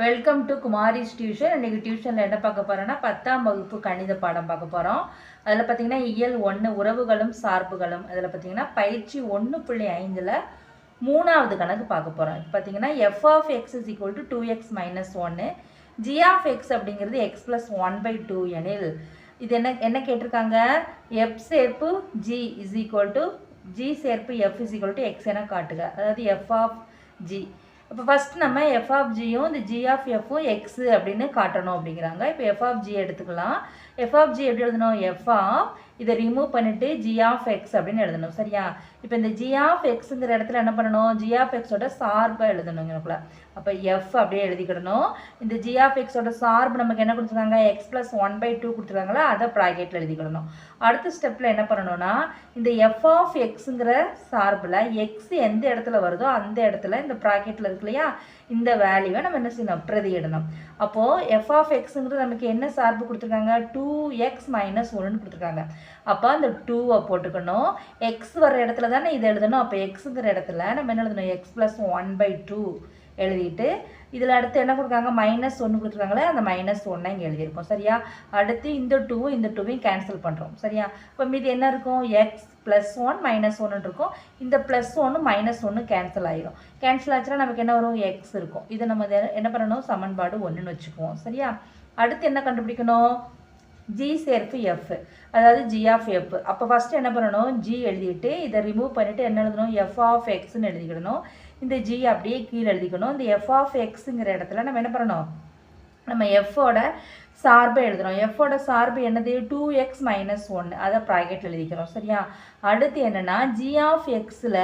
Welcome to Kumari's tuition இன்றைக்கி டியூஷனில் என்ன பார்க்க போகிறோன்னா பத்தாம் வகுப்பு கணித பாடம் பார்க்க போகிறோம் அதில் பார்த்தீங்கன்னா இயல் ஒன்று உறவுகளும் சார்புகளும். அதில் பார்த்தீங்கன்னா பயிற்சி ஒன்று புள்ளி ஐந்தில் மூணாவது கணக்கு பார்க்க போகிறோம் இப்போ பார்த்தீங்கன்னா F of X is equal to two X minus ஒன்று ஜி ஆஃப் எக்ஸ் அப்படிங்கிறது X plus one by two எனில் இது என்ன என்ன கேட்டிருக்காங்க? எஃப் சேர்ப்பு G is equal to G சேர்ப்பு F is equal to X என காட்டுக. அதாவது எஃப் ஆஃப் ஜி இப்போ ஃபஸ்ட் நம்ம எஃப் ஆஃப் ஜியும் இந்த ஜி ஆஃப் எஃப்பும் எக்ஸு அப்படின்னு காட்டணும் அப்படிங்கிறாங்க. இப்போ எஃப் ஆஃப் ஜி எடுத்துக்கலாம். எஃப் ஆஃப் ஜி எப்படி எழுதணும்? எஃப் ஆஃப் இதை ரிமூவ் பண்ணிவிட்டு ஜி ஆஃப் எக்ஸ் அப்படின்னு எழுதணும். சரியா? இப்போ இந்த ஜி ஆஃப் எக்ஸுங்கிற இடத்துல என்ன பண்ணணும்? ஜி ஆஃப் எக்ஸோட சார்பை எழுதணும் எனக்குள்ள அப்போ எஃப் அப்படியே எழுதிக்கிடணும். இந்த ஜி ஆஃப் எக்ஸோட சார்பு நமக்கு என்ன கொடுத்துருக்காங்க? X plus one by two கொடுத்துருக்காங்களா அதை ப்ராக்கெட்டில் எழுதிக்கிடணும். அடுத்த ஸ்டெப்பில் என்ன பண்ணணும்னா இந்த எஃப் ஆஃப் எக்ஸுங்கிற சார்பில் எக்ஸ் எந்த இடத்துல வருதோ அந்த இடத்துல இந்த ப்ராக்கெட்டில் இருக்கு இல்லையா? இந்த வேல்யூவை நம்ம என்ன செய்யணும்? பிரதியிடணும். அப்போது எஃப் ஆஃப் எக்ஸுங்கிறது நமக்கு என்ன சார்பு கொடுத்துருக்காங்க? டூ எக்ஸ் மைனஸ் ஒன்னு கொடுத்துருக்காங்க. அப்போ அந்த டூவை போட்டுக்கணும். எக்ஸ் வர இடத்துல தானே இது எழுதணும். அப்போ எக்ஸுங்கிற இடத்துல நம்ம என்ன எழுதணும்? X plus one by two எழுதிட்டு இதில் அடுத்து என்ன கொடுக்குறாங்க மைனஸ் ஒன்று கொடுத்துருக்காங்களே அந்த மைனஸ் ஒன்றை இங்கே எழுதியிருக்கோம். சரியா? அடுத்து இந்த டூவும் இந்த டூவையும் கேன்சல் பண்ணுறோம் சரியா? இப்போ மீதி என்ன இருக்கும்? எக்ஸ் ப்ளஸ் ஒன் மைனஸ் ஒன்று இருக்கும். இந்த ப்ளஸ் ஒன்று மைனஸ் ஒன்று கேன்சல் ஆகிடும் கேன்சல் ஆச்சுன்னா நமக்கு என்ன வரும்? எக்ஸ் இருக்கும். இதை நம்ம என்ன பண்ணணும்? சமன்பாடு ஒன்றுன்னு வச்சுக்குவோம். சரியா? அடுத்து என்ன கண்டுபிடிக்கணும்? ஜி சேர்ப்பு எஃப் அதாவது ஜி ஆஃப் எஃப் அப்போ ஃபஸ்ட்டு என்ன பண்ணணும்? ஜி எழுதிட்டு இதை ரிமூவ் பண்ணிவிட்டு என்ன எழுதணும்? எஃப் ஆஃப் எக்ஸ்ன்னு எழுதிக்கணும் இந்த ஜி அப்படியே கீழே எழுதிக்கணும். இந்த எஃப் ஆஃப் எக்ஸுங்கிற இடத்துல நம்ம என்ன பண்ணணும்? நம்ம எஃப்போட சார்பை எழுதுகிறோம் எஃபோட சார்பு என்னது? டூ எக்ஸ் மைனஸ் ஒன்று அதை ப்ராக்கெட்டில் எழுதிக்கிறோம். சரியா? அடுத்து என்னென்னா ஜி ஆஃப் எக்ஸில்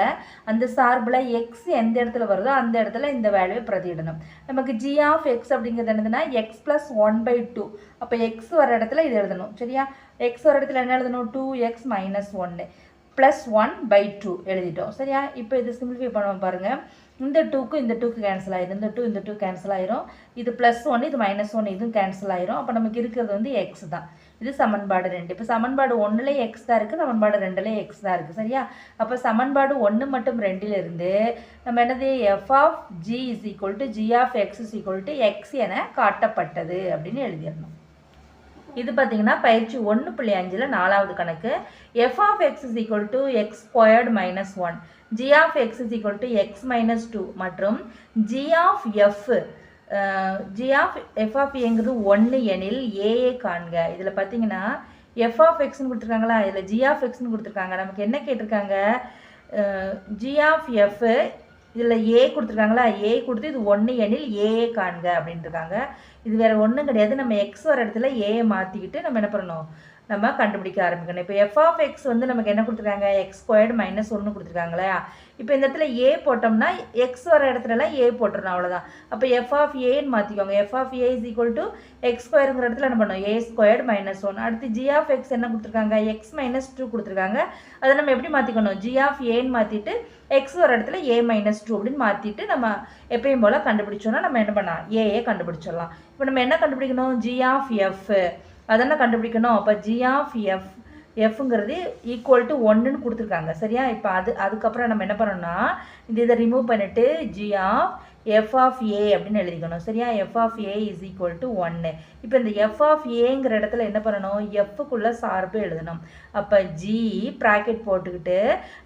அந்த சார்பில் எக்ஸ் எந்த இடத்துல வருதோ அந்த இடத்துல இந்த வேல்யூவை பிரதியிடணும். நமக்கு ஜி ஆஃப் எக்ஸ் அப்படிங்கிறது என்னதுன்னா x plus one by two அப்போ எக்ஸ் வர இடத்துல இது எழுதணும். சரியா? எக்ஸ் வர இடத்துல என்ன எழுதணும்? டூ எக்ஸ் மைனஸ் ஒன்று ப்ளஸ் ஒன் பை டூ எழுதிட்டோம். சரியா? இப்போ இது சிம்பிளிஃபை பண்ணுவோம் பாருங்கள் இந்த டூக்கு இந்த டூக்கு கேன்சல் ஆயிடும் இந்த டூ இந்த டூ கேன்சல் ஆயிரும். இது ப்ளஸ் ஒன் இது மைனஸ் ஒன் இதுவும் கேன்சல் ஆயிரும். அப்போ நமக்கு இருக்கிறது வந்து எக்ஸ் தான். இது சமன்பாடு ரெண்டு. இப்போ சமன்பாடு ஒன்றுலேயே எக்ஸ் தான் இருக்குது சமன்பாடு ரெண்டுலேயே எக்ஸ் தான் இருக்குது சரியா? அப்போ சமன்பாடு ஒன்று மட்டும் ரெண்டிலிருந்து நம்ம என்னது? F of g is equal to g of x is equal to x என காட்டப்பட்டது அப்படின்னு எழுதிடணும். இது பார்த்தீங்கன்னா பயிற்சி ஒன்று புள்ளி அஞ்சில் நாலாவது கணக்கு. F of x is equal to x squared minus one g of x is equal to x minus two மற்றும் g of uh, f g of f of ஏங்கிறது ஒன்று எனில் ஏஏ காண்க. இதில் பார்த்தீங்கன்னா எஃப் ஆஃப் எக்ஸ்னு கொடுத்துருக்காங்களா? இதில் ஜி ஆஃப் எக்ஸ்னு கொடுத்துருக்காங்க. நமக்கு என்ன கேட்டிருக்காங்க? Uh, ஜி ஆஃப் எஃப் இதில் ஏ கொடுத்துருக்காங்களா? ஏ கொடுத்து இது ஒன்று எண்ணில் ஏஏ காண்க அப்படின்ட்டுருக்காங்க இது வேறு ஒன்றும் கிடையாது. நம்ம எக்ஸ் வர இடத்துல ஏஏ மாற்றிக்கிட்டு நம்ம என்ன பண்ணணும்? நம்ம கண்டுபிடிக்க ஆரம்பிக்கணும். இப்போ எஃப் ஆஃப் எக்ஸ் வந்து நமக்கு என்ன கொடுத்துருக்காங்க? எக்ஸ் ஸ்கொயர்டு மைனஸ் ஒன்று கொடுத்துருக்காங்களே? இப்போ இந்த இடத்துல ஏ போட்டோம்னா எக்ஸ் வர இடத்துலலாம் ஏ போட்டுருணும் அவ்வளோதான் அப்போ எஃப் ஆஃப் ஏன்னு மாற்றிக்கோங்க f of a is equal to x ஸ்கொயருங்கிற இடத்துல என்ன பண்ணணும்? ஏ ஸ்கொயர்டு மைனஸ் ஒன் அடுத்து ஜி ஆஃப் எக்ஸ் என்ன கொடுத்துருக்காங்க? எக்ஸ் மைனஸ் டூ கொடுத்துருக்காங்க. அதை நம்ம எப்படி மாற்றிக்கணும் ஜி ஆஃப் ஏன்னு மாற்றிட்டு எக்ஸ் வர இடத்துல ஏ மைனஸ் டூ அப்படின்னு மாற்றிட்டு நம்ம எப்பயும் போல் கண்டுபிடிச்சோன்னா நம்ம என்ன பண்ணலாம்? ஏஏ கண்டுபிடிச்சிடலாம். இப்போ நம்ம என்ன கண்டுபிடிக்கணும்? ஜி ஆஃப் எஃப் அதெல்லாம் கண்டுபிடிக்கணும்? அப்போ ஜி ஆஃப் எஃப் எஃப்ங்கிறது ஈக்குவல் டு ஒன்றுன்னு கொடுத்துருக்காங்க. சரியா? இப்போ அது அதுக்கப்புறம் நம்ம என்ன பண்ணணும்னா இந்த இதை ரிமூவ் பண்ணிவிட்டு g of f of a அப்படின்னு எழுதிக்கணும். சரியா? F of a is equal to ஒன்று இப்போ இந்த எஃப் ஆஃப் ஏங்கிற இடத்துல என்ன பண்ணணும்? எஃப்புக்குள்ளே சார்பு எழுதணும். அப்போ ஜி ப்ராக்கெட் போட்டுக்கிட்டு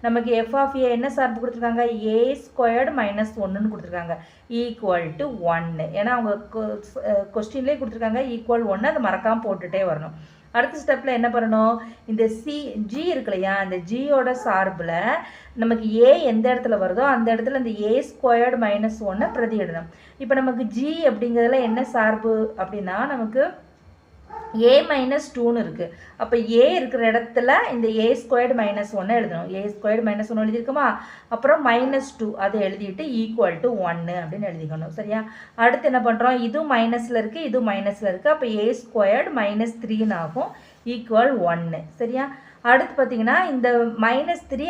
நமக்கு எஃப் ஆஃப் ஏ என்ன சார்பு கொடுத்துருக்காங்க? ஏ ஸ்கொயர்டு மைனஸ் ஒன்றுன்னு கொடுத்துருக்காங்க. ஈக்குவல் டு ஒன்று ஏன்னா அவங்க கொஸ்டின்லேயே கொடுத்துருக்காங்க. ஈக்குவல் ஒன்று அதை மறக்காமல் போட்டுகிட்டே வரணும். அடுத்த ஸ்டெப்பில் என்ன பண்ணணும்? இந்த சி ஜி இருக்கு இல்லையா? அந்த ஜியோட சார்பில் நமக்கு ஏ எந்த இடத்துல வருதோ அந்த இடத்துல இந்த ஏ ஸ்கொயர்டு மைனஸ் ஒன்னை பிரதியிடணும். இப்போ நமக்கு ஜி அப்படிங்கிறதுல என்ன சார்பு அப்படின்னா நமக்கு ஏ மைனஸ் டூன்னு இருக்குது அப்போ ஏ இருக்கிற இடத்துல இந்த ஏ ஸ்கொயர்டு மைனஸ் ஒன்று எழுதணும். ஏ ஸ்கொயர்டு மைனஸ் ஒன்று எழுதியிருக்குமா? அப்புறம் மைனஸ் டூ அதை எழுதிட்டு ஈக்குவல் டு ஒன்று அப்படின்னு எழுதிக்கணும். சரியா? அடுத்து என்ன பண்ணுறோம் இதுவும் மைனஸில் இருக்குது இதுவும் மைனஸில் இருக்குது அப்போ ஏ ஸ்கொயர்டு மைனஸ் த்ரீன்னு ஆகும். ஈக்குவல் ஒன்று சரியா? அடுத்து பார்த்தீங்கன்னா இந்த மைனஸ் த்ரீ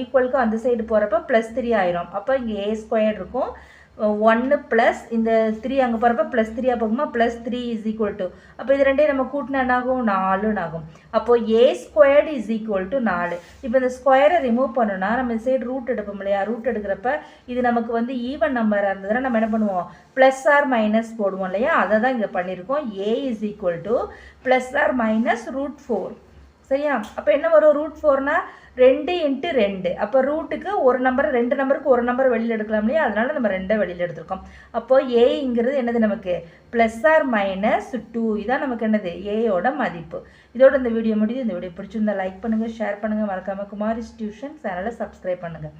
ஈக்குவலுக்கு அந்த சைடு போகிறப்ப ப்ளஸ் த்ரீ ஆயிரும். அப்போ இங்கே ஏ ஸ்கொயர்டு இருக்கும். ஒன்று ப்ளஸ் இந்த த்ரீ அங்கே போகிறப்ப ப்ளஸ் த்ரீ போகுமா? Plus three is equal to அப்போ இது ரெண்டையும் நம்ம கூட்டினா என்னாகும்? நாலுன்னு ஆகும். அப்போது a squared is equal to நாலு. இப்போ இந்த ஸ்கொயரை ரிமூவ் பண்ணோன்னா நம்ம சைடு ரூட் எடுப்போம் இல்லையா? ரூட் எடுக்கிறப்ப இது நமக்கு வந்து ஈவன் நம்பராக இருந்ததுன்னா நம்ம என்ன பண்ணுவோம்? ப்ளஸ் ஆர் மைனஸ் போடுவோம் இல்லையா? அதை தான் இங்கே பண்ணியிருக்கோம். A is equal to plus or minus root four சரியா? அப்போ என்ன வரும்? ரூட் ஃபோர்னா ரெண்டு இன்ட்டு ரெண்டு. அப்போ ரூட்டுக்கு ஒரு நம்பர் ரெண்டு நம்பருக்கு ஒரு நம்பர் வெளியில் எடுக்கலாம் இல்லையா? அதனால நம்ம ரெண்டை வெளியில் எடுத்திருக்கோம். அப்போ ஏங்கிறது என்னது நமக்கு? ப்ளஸ் ஆர் மைனஸ் டூ இதான் நமக்கு என்னது? ஏயோட மதிப்பு. இதோட இந்த வீடியோ முடியுது. இந்த வீடியோ பிடிச்சிருந்தா லைக் பண்ணுங்கள் ஷேர் பண்ணுங்கள் மறக்காமல் குமாரிஸ் டியூஷன் சேனலை சப்ஸ்கிரைப் பண்ணுங்கள்